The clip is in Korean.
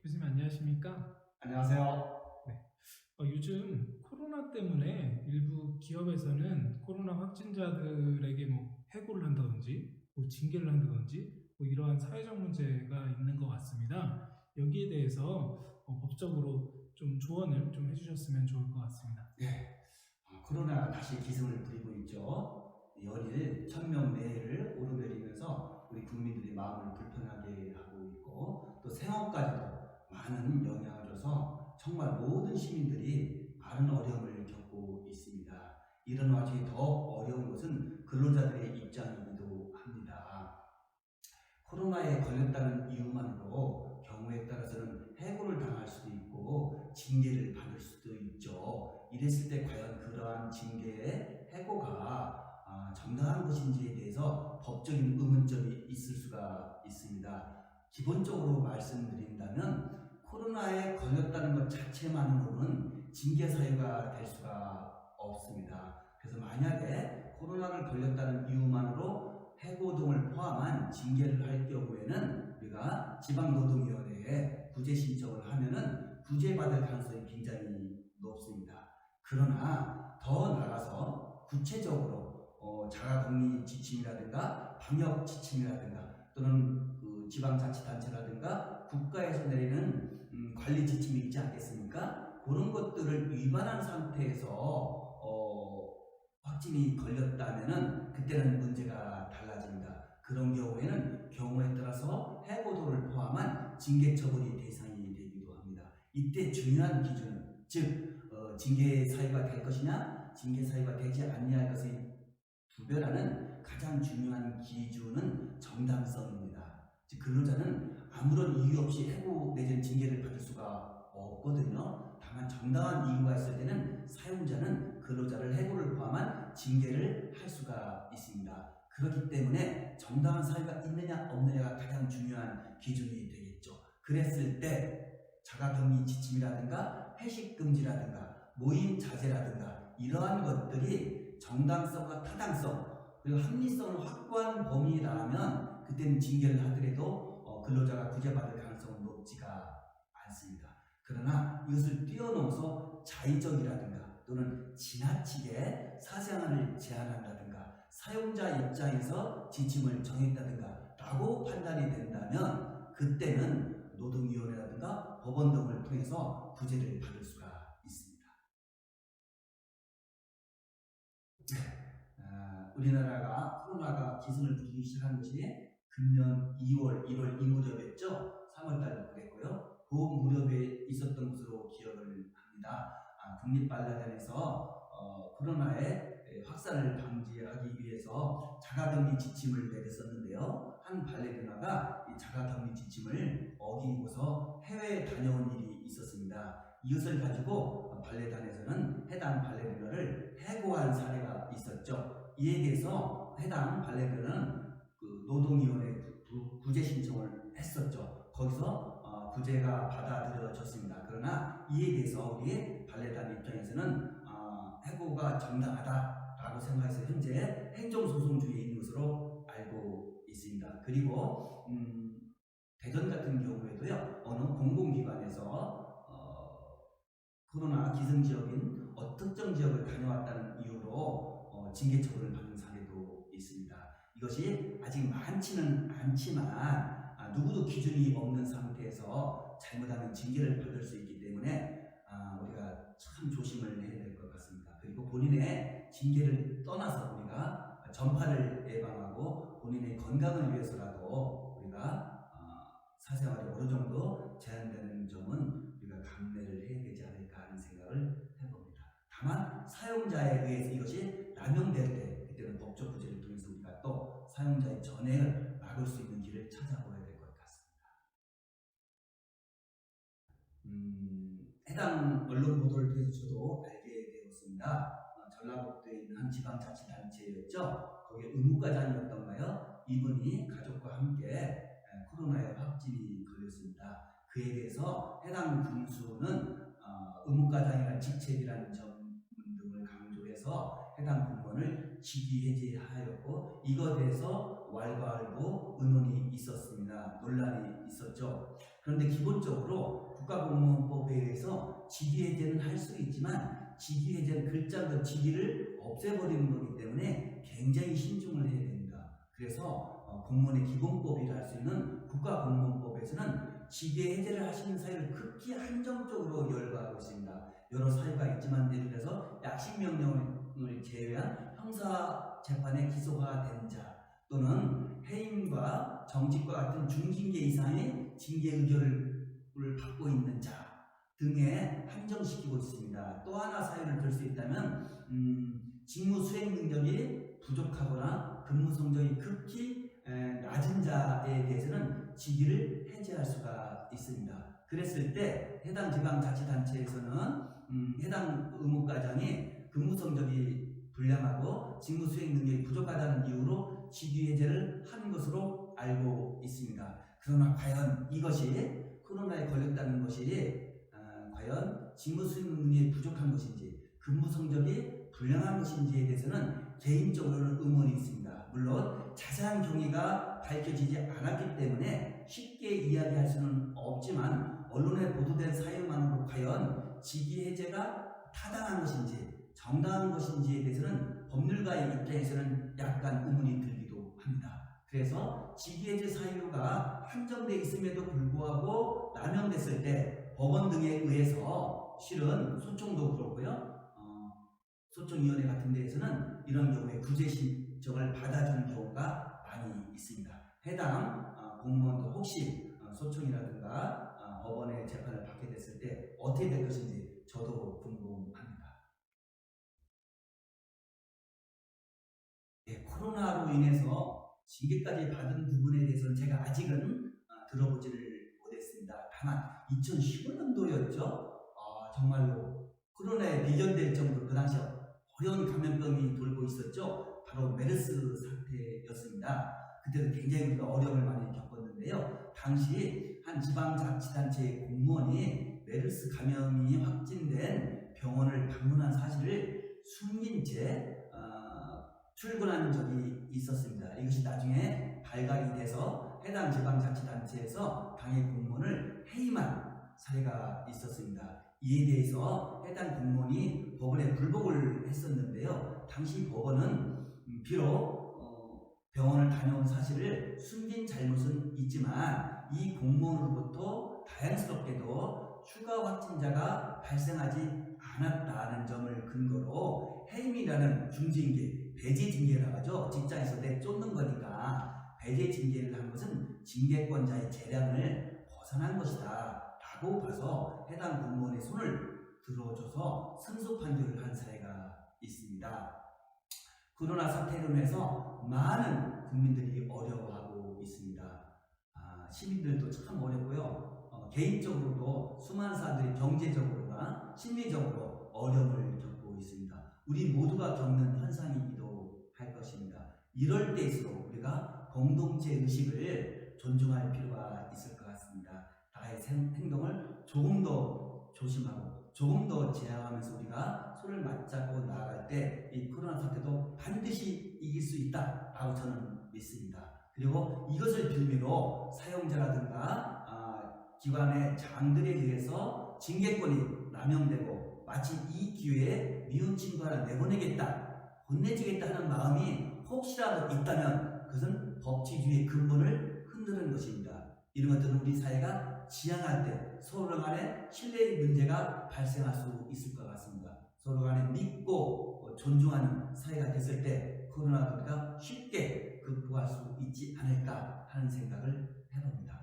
교수님 안녕하십니까? 안녕하세요. 어, 요즘 코로나 때문에 일부 기업에서는 코로나 확진자들에게 뭐 해고를 한다든지 뭐 징계를 한다든지 뭐 이러한 사회적 문제가 있는 것 같습니다. 여기에 대해서 어, 법적으로 좀 조언을 좀 해주셨으면 좋을 것 같습니다. 네. 어, 코로나가 다시 기승을 부리고 있죠. 연일 천명 내외를 오르내리면서 우리 국민들이 마음을 불편하게 하고 있고 또 생업까지도 많은 영향을 줘서 정말 모든 시민들이 많은 어려움을 겪고 있습니다. 이런 와중에 더 어려운 것은 근로자들의 입장이기도 합니다. 코로나에 걸렸다는 이유만으로 경우에 따라서는 해고를 당할 수도 있고 징계를 받을 수도 있죠. 이랬을 때 과연 그러한 징계의 해고가 아, 정당한 것인지에 대해서 법적인 의문점이 있을 수가 있습니다. 기본적으로 말씀드린다면 코로나에 걸렸다는 것 자체만으로는 징계 사유가 될 수가 없습니다. 그래서 만약에 코로나를 걸렸다는 이유만으로 해고 등을 포함한 징계를 할 경우에는 우리가 지방노동위원회에 구제 신청을 하면은 구제받을 가능성이 굉장히 높습니다. 그러나 더 나아가서 구체적으로 어, 자가격리 지침이라든가 방역 지침이라든가 또는 그 지방자치단체라든가 국가에서 내리는 음, 관리 지침이 있지 않겠습니까? 그런 것들을 위반한 상태에서 어, 확진이 걸렸다면은 그때는 문제가 달라집니다. 그런 경우에는 경우에 따라서 해고도를 포함한 징계 처분이 대상이 되기도 합니다. 이때 중요한 기준은 즉 어, 징계 사유가 될 것이냐 징계 사유가 되지 않냐의 것을 구별하는 가장 중요한 기준은 정당성입니다. 즉 근로자는 아무런 이유 없이 해고 내지는 징계를 받을 수가 없거든요. 다만 정당한 이유가 있을 때는 사용자는 근로자를 해고를 포함한 징계를 할 수가 있습니다. 그렇기 때문에 정당한 사유가 있느냐 없느냐가 가장 중요한 기준이 되겠죠. 그랬을 때 자가격리 지침이라든가 회식 금지라든가 모임 자제라든가 이러한 것들이 정당성과 타당성 그리고 합리성을 확보한 범위라면 그때는 징계를 하더라도 어, 근로자가 구제받을 가능성은 높지가 않습니다. 그러나 이것을 뛰어넘어서 자의적이라든가 또는 지나치게 사생활을 제한한다든가 사용자 입장에서 지침을 정했다든가 라고 판단이 된다면 그때는 노동위원회라든가 법원 등을 통해서 구제를 받을 수가 있습니다. 아, 우리나라가 코로나가 기승을 부리기 시작한 것이 금년 2월, 1월 이 무렵이었죠. 3월달도 그랬고요. 그 무렵에 있었던 것으로 기억을 합니다. 아, 국립발레단에서 어, 코로나의 확산을 방지하기 위해서 자가격리 지침을 내렸었는데요. 한 발레리나가 이 자가격리 지침을 어기고서 해외에 다녀온 일이 있었습니다. 이것을 가지고 발레단에서는 해당 발레리나를 해고한 사례가 있었죠. 이에 대해서 해당 발레리나는 그 노동위원회 구- 구제 신청을 했었죠. 거기서 어, 구제가 받아들여졌습니다. 그러나 이에 대해서 우리 발레단 입장에서는 어, 해고가 정당하다라고 생각해서 현재 행정소송중에 있는 것으로 알고 있습니다. 그리고 음, 대전 같은 경우에도요 어느 공공기관에서 어, 코로나 기승 지역인 어, 특정 지역을 다녀왔다는 이유로 어, 징계 처분을 받은 사례도 있습니다. 이것이 아직 많지는 않지만 아, 누구도 기준이 없는 상태에서 잘못하면 징계를 받을 수 있기 때문에 아, 우리가 참 조심을 해야 될 것 같습니다. 그리고 본인의 징계를 떠나서 우리가 전파를 예방하고 본인의 건강을 위해서라도 우리가 아, 사생활이 어느 정도 제한되는 점은 우리가 감내를 해야 되지 않을까 하는 생각을 해봅니다. 다만 사용자에 의해서 이것이 남용될 때 그때는 법적 구제를 통해서 우리가 또 사용자의 전행을 막을 수 있는 길을 찾아보아야 될 것 같습니다. 음, 해당 언론 보도를 통해서 저도 알게 되었습니다. 어, 전라북도에 있는 한 지방자치단체였죠. 거기에 의무과장이었던가요? 이분이 가족과 함께 에, 코로나에 확진이 걸렸습니다. 그에 대해서 해당 군수는 어, 의무과장이라는 직책이라는 점 등을 강조해서 해당 공무원을 직위 해제하였고 이것에 대해서 왈가왈부 의논이 있었습니다. 논란이 있었죠. 그런데 기본적으로 국가공무원법에 의해서 직위해제는 할 수 있지만 직위해제는 글자로 직위를 없애버리는 거기 때문에 굉장히 신중을 해야 됩니다. 그래서 어, 공무원의 기본법이라 할 수 있는 국가공무원법에서는 직위 해제를 하시는 사유를 극히 한정적으로 열거하고 있습니다. 여러 사유가 있지만 예를 들어서 약식 명령을 제외한 형사 재판에 기소가 된 자 또는 해임과 정직과 같은 중징계 이상의 징계 의결을 받고 있는 자 등에 한정시키고 있습니다. 또 하나 사유를 들 수 있다면 음, 직무 수행 능력이 부족하거나 근무 성적이 극히 에, 낮은 자에 대해서는 직위를 해제할 수가 있습니다. 그랬을 때 해당 지방자치단체에서는 음, 해당 의무과장이 근무 성적이 불량하고 직무 수행 능력이 부족하다는 이유로 직위 해제를 한 것으로 알고 있습니다. 그러나 과연 이것이 코로나에 걸렸다는 것이 어, 과연 직무 수행 능력이 부족한 것인지 근무 성적이 불량한 것인지에 대해서는 개인적으로는 의문이 있습니다. 물론 자세한 경위가 밝혀지지 않았기 때문에 쉽게 이야기할 수는 없지만 언론에 보도된 사유만으로 과연 직위 해제가 타당한 것인지 정당한 것인지에 대해서는 법률가의 입장에서는 약간 의문이 들기도 합니다. 그래서 직위 해제 사유가 한정돼 있음에도 불구하고 남용됐을 때 법원 등에 의해서 실은 소송도 그렇고요. 어, 소송위원회 같은 데에서는 이런 경우에 구제 신청을 받아주는 경우가 많이 있습니다. 해당 어, 공무원도 혹시 어, 소송이라든가 어, 법원의 재판을 받게 됐을 때 어떻게 될 것인지 저도 궁금합니다. 코로나로 인해서 징계까지 받은 부분에 대해서는 제가 아직은 어, 들어보지를 못했습니다. 다만 2015년도였죠. 아, 정말로 코로나에 비견될 정도로 그 당시 어려운 감염병이 돌고 있었죠. 바로 메르스 사태였습니다. 그때도 굉장히 우리가 어려움을 많이 겪었는데요. 당시 한 지방자치단체의 공무원이 메르스 감염이 확진된 병원을 방문한 사실을 숨긴 채 어, 출근한 적이 있었습니다. 이것이 나중에 발각이 돼서 해당 지방자치단체에서 당의 공무원을 해임한 사례가 있었습니다. 이에 대해서 해당 공무원이 법원에 불복을 했었는데요. 당시 법원은 음, 비록 어, 병원을 다녀온 사실을 숨긴 잘못은 있지만 이 공무원으로부터 다행스럽게도 추가 확진자가 발생하지 않았다는 점을 근거로 해임이라는 중징계, 배제 징계라고 하죠. 직장에서 내 쫓는 거니까 배제 징계를 한 것은 징계권자의 재량을 벗어난 것이다. 라고 봐서 해당 공무원의 손을 들어줘서 승소 판결을 한 사례가 있습니다. 코로나 사태로 인해서 많은 국민들이 어려워하고 있습니다. 아, 시민들도 참 어렵고요. 어, 개인적으로도 수많은 사람들이 경제적으로나 심리적으로 어려움을 겪고 있습니다. 우리 모두가 겪는 것입니다. 이럴 때일수록 우리가 공동체 의식을 존중할 필요가 있을 것 같습니다. 나의 생- 행동을 조금 더 조심하고 조금 더 제한하면서 우리가 손을 맞잡고 나아갈 때 이 코로나 사태도 반드시 이길 수 있다라고 저는 믿습니다. 그리고 이것을 빌미로 사용자라든가 아, 기관의 장들에 의해서 징계권이 남용되고 마치 이 기회에 미운 친구 하나 내보내겠다, 혼내주겠다 하는 마음이 혹시라도 있다면 그것은 법치주의의 근본을 흔드는 것입니다. 이런 것들은 우리 사회가 지향할 때 서로 간에 신뢰의 문제가 발생할 수 있을 것 같습니다. 서로 간에 믿고 어, 존중하는 사회가 됐을 때 코로나가 쉽게 극복할 수 있지 않을까 하는 생각을 해봅니다.